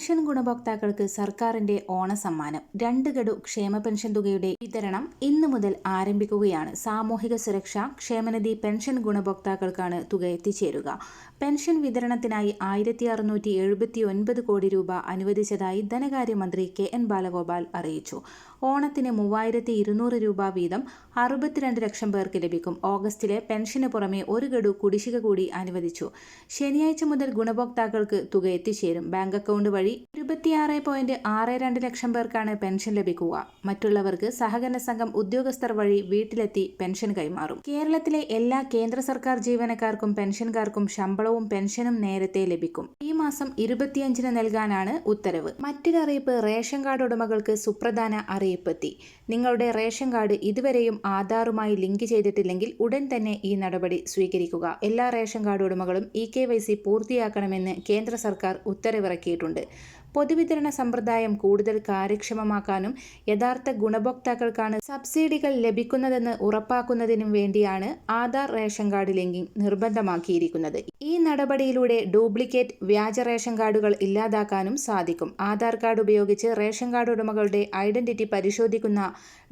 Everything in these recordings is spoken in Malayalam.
പെൻഷൻ ഗുണഭോക്താക്കൾക്ക് സർക്കാരിന്റെ ഓണസമ്മാനം. രണ്ട് ഗഡു ക്ഷേമ പെൻഷൻ തുകയുടെ വിതരണം ഇന്നു മുതൽ ആരംഭിക്കുകയാണ്. സാമൂഹിക സുരക്ഷ ക്ഷേമനിധി പെൻഷൻ ഗുണഭോക്താക്കൾക്കാണ് തുക എത്തിച്ചേരുക. പെൻഷൻ വിതരണത്തിനായി ആയിരത്തി അറുന്നൂറ്റി എഴുപത്തി ഒൻപത് കോടി രൂപ അനുവദിച്ചതായി ധനകാര്യമന്ത്രി കെ എൻ ബാലഗോപാൽ അറിയിച്ചു. ഓണത്തിന് മൂവായിരത്തി ഇരുന്നൂറ് രൂപ വീതം അറുപത്തിരണ്ട് ലക്ഷം പേർക്ക് ലഭിക്കും. ഓഗസ്റ്റിലെ പെൻഷന് പുറമെ ഒരു ഗഡു കുടിശ്ശിക കൂടി അനുവദിച്ചു. ശനിയാഴ്ച മുതൽ ഗുണഭോക്താക്കൾക്ക് തുക എത്തിച്ചേരും. ബാങ്ക് അക്കൗണ്ട് വഴി ഇരുപത്തിയാറ് പോയിന്റ് ആറ് രണ്ട് ലക്ഷം പേർക്കാണ് പെൻഷൻ ലഭിക്കുക. മറ്റുള്ളവർക്ക് സഹകരണ സംഘം ഉദ്യോഗസ്ഥർ വഴി വീട്ടിലെത്തി പെൻഷൻ കൈമാറും. കേരളത്തിലെ എല്ലാ കേന്ദ്ര സർക്കാർ ജീവനക്കാർക്കും പെൻഷൻകാർക്കും ശമ്പളവും പെൻഷനും നേരത്തെ ലഭിക്കും. ഈ മാസം ഇരുപത്തിയഞ്ചിന് നൽകാനാണ് ഉത്തരവ്. മറ്റൊരറിയിപ്പ് റേഷൻ കാർഡ് ഉടമകൾക്ക് സുപ്രധാന അറിയിപ്പെത്തി. നിങ്ങളുടെ റേഷൻ കാർഡ് ഇതുവരെയും ആധാറുമായി ലിങ്ക് ചെയ്തിട്ടില്ലെങ്കിൽ ഉടൻ തന്നെ ഈ നടപടി സ്വീകരിക്കുക. എല്ലാ റേഷൻ കാർഡ് ഉടമകളും ഇ കെ വൈ സി പൂർത്തിയാക്കണമെന്ന് കേന്ദ്ര സർക്കാർ ഉത്തരവിറക്കിയിട്ടുണ്ട്. പൊതുവിതരണ സമ്പ്രദായം കൂടുതൽ കാര്യക്ഷമമാക്കാനും യഥാർത്ഥ ഗുണഭോക്താക്കൾക്കാണ് സബ്സിഡികൾ ലഭിക്കുന്നതെന്ന് ഉറപ്പാക്കുന്നതിനും വേണ്ടിയാണ് ആധാർ റേഷൻ കാർഡ് ലിങ്കിംഗ് നിർബന്ധമാക്കിയിരിക്കുന്നത്. ഈ നടപടിയിലൂടെ ഡ്യൂപ്ലിക്കേറ്റ് വ്യാജ റേഷൻ കാർഡുകൾ ഇല്ലാതാക്കാനും സാധിക്കും. ആധാർ കാർഡ് ഉപയോഗിച്ച് റേഷൻ കാർഡ് ഉടമകളുടെ ഐഡന്റിറ്റി പരിശോധിക്കുന്ന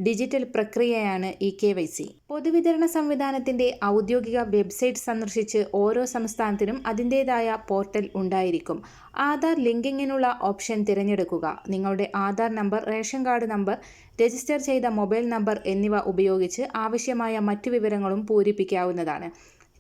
ഡിജിറ്റൽ പ്രക്രിയയാണ് ഇ കെ വൈ സി. പൊതുവിതരണ സംവിധാനത്തിന്റെ ഔദ്യോഗിക വെബ്സൈറ്റ് സന്ദർശിച്ച് ഓരോ സംസ്ഥാനത്തിനും അതിന്റെതായ പോർട്ടൽ ഉണ്ടായിരിക്കും. ആധാർ ലിങ്കിങ്ങിനുള്ള ഓപ്ഷൻ തിരഞ്ഞെടുക്കുക. നിങ്ങളുടെ Aadhaar number ration card number register ചെയ്ത മൊബൈൽ നമ്പർ എന്നിവ ഉപയോഗിച്ച് ആവശ്യമായ മറ്റു വിവരങ്ങളും പൂരിപ്പിക്കാവുന്നതാണ്.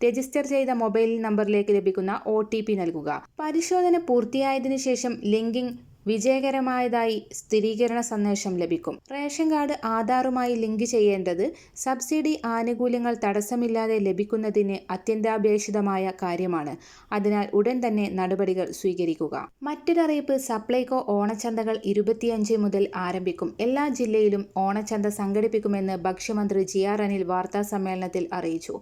രജിസ്റ്റർ ചെയ്ത മൊബൈൽ നമ്പറിലേക്ക് ലഭിക്കുന്ന ഒ നൽകുക. പരിശോധന പൂർത്തിയായതിനു ശേഷം ലിങ്കിങ് വിജയകരമായതായി സ്ഥിരീകരണ സന്ദേശം ലഭിക്കും. റേഷൻ കാർഡ് ആധാറുമായി ലിങ്ക് ചെയ്യേണ്ടത് സബ്സിഡി ആനുകൂല്യങ്ങൾ തടസ്സമില്ലാതെ ലഭിക്കുന്നതിന് അത്യന്താപേക്ഷിതമായ കാര്യമാണ്. അതിനാൽ ഉടൻ തന്നെ നടപടികൾ സ്വീകരിക്കുക. മറ്റൊരറിയിപ്പ് സപ്ലൈകോ ഓണച്ചന്തകൾ ഇരുപത്തിയഞ്ച് മുതൽ ആരംഭിക്കും. എല്ലാ ജില്ലയിലും ഓണച്ചന്ത സംഘടിപ്പിക്കുമെന്ന് ഭക്ഷ്യമന്ത്രി ജി ആർ അനിൽ വാർത്താ സമ്മേളനത്തിൽ അറിയിച്ചു.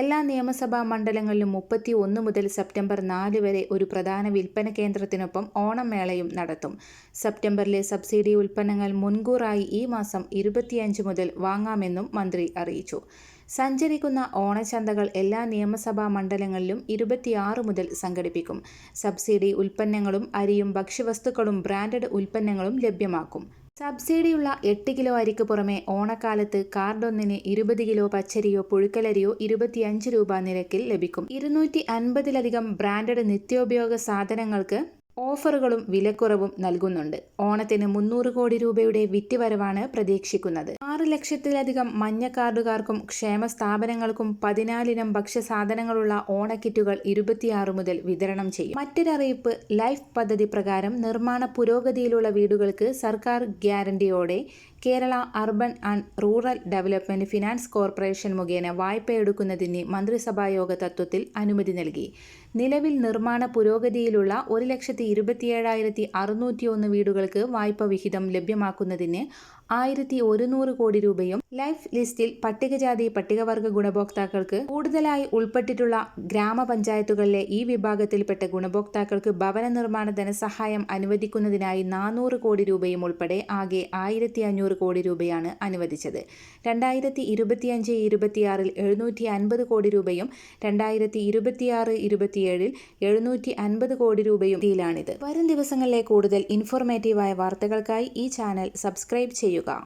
എല്ലാ നിയമസഭാ മണ്ഡലങ്ങളിലും മുപ്പത്തി ഒന്ന് മുതൽ സെപ്റ്റംബർ നാല് വരെ ഒരു പ്രധാന വിൽപ്പന കേന്ദ്രത്തിനൊപ്പം ഓണം മേളയും നടത്തും. സെപ്റ്റംബറിലെ സബ്സിഡി ഉൽപ്പന്നങ്ങൾ മുൻകൂറായി ഈ മാസം ഇരുപത്തിയഞ്ച് മുതൽ വാങ്ങാമെന്നും മന്ത്രി അറിയിച്ചു. സഞ്ചരിക്കുന്ന ഓണച്ചന്തകൾ എല്ലാ നിയമസഭാ മണ്ഡലങ്ങളിലും ഇരുപത്തിയാറ് മുതൽ സംഘടിപ്പിക്കും. സബ്സിഡി ഉൽപ്പന്നങ്ങളും അരിയും ഭക്ഷ്യവസ്തുക്കളും ബ്രാൻഡഡ് ഉൽപ്പന്നങ്ങളും ലഭ്യമാക്കും. സബ്സിഡിയുള്ള എട്ട് കിലോ അരിക്ക് പുറമെ ഓണക്കാലത്ത് കാർഡൊന്നിന് ഇരുപത് കിലോ പച്ചരിയോ പുഴുക്കലരിയോ ഇരുപത്തിയഞ്ച് രൂപ നിരക്കിൽ ലഭിക്കും. ഇരുന്നൂറ്റി അൻപതിലധികം ബ്രാൻഡഡ് നിത്യോപയോഗ സാധനങ്ങൾക്ക് ഓഫറുകളും വിലക്കുറവും നൽകുന്നുണ്ട്. ഓണത്തിന് മുന്നൂറ് കോടി രൂപയുടെ വിറ്റുവരവാണ് പ്രതീക്ഷിക്കുന്നത്. ആറ് ലക്ഷത്തിലധികം മഞ്ഞ കാർഡുകാർക്കും ക്ഷേമ സ്ഥാപനങ്ങൾക്കും പതിനാലിനം ഭക്ഷ്യസാധനങ്ങളുള്ള ഓണക്കിറ്റുകൾ ഇരുപത്തിയാറ് മുതൽ വിതരണം ചെയ്യും. മറ്റൊരറിയിപ്പ് ലൈഫ് പദ്ധതി പ്രകാരം നിർമ്മാണ പുരോഗതിയിലുള്ള വീടുകൾക്ക് സർക്കാർ ഗ്യാരണ്ടിയോടെ Kerala urban and rural development finance corporation മുഖേന വായ്പ എടുക്കുന്നതിന് മന്ത്രിസഭായോഗ തത്വത്തിൽ അനുമതി നൽകി. നിലവിൽ നിർമ്മാണ പുരോഗതിയിലുള്ള ഒരു ലക്ഷത്തി ഇരുപത്തിയേഴായിരത്തി അറുന്നൂറ്റി ഒന്ന് വീടുകൾക്ക് വായ്പ വിഹിതം ലഭ്യമാക്കുന്നതിന് ആയിരത്തി ഒരുന്നൂറ് കോടി രൂപയും ലൈഫ് ലിസ്റ്റിൽ പട്ടികജാതി പട്ടികവർഗ ഗുണഭോക്താക്കൾക്ക് കൂടുതലായി ഉൾപ്പെട്ടിട്ടുള്ള ഗ്രാമപഞ്ചായത്തുകളിലെ ഈ വിഭാഗത്തിൽപ്പെട്ട ഗുണഭോക്താക്കൾക്ക് ഭവന നിർമ്മാണ ധനസഹായം അനുവദിക്കുന്നതിനായി നാനൂറ് കോടി രൂപയും ഉൾപ്പെടെ ആകെ ആയിരത്തി അഞ്ഞൂറ് കോടി രൂപയാണ് അനുവദിച്ചത്. രണ്ടായിരത്തി ഇരുപത്തിയഞ്ച് ഇരുപത്തിയാറിൽ എഴുന്നൂറ്റി അൻപത് കോടി രൂപയും രണ്ടായിരത്തി ഇരുപത്തിയാറ് ഇരുപത്തിയേഴിൽ എഴുന്നൂറ്റി അൻപത് കോടി രൂപയും ഇതിലാണിത്. വരും ദിവസങ്ങളിലെ കൂടുതൽ ഇൻഫോർമേറ്റീവായ വാർത്തകൾക്കായി ഈ ചാനൽ സബ്സ്ക്രൈബ് ചെയ്യുക.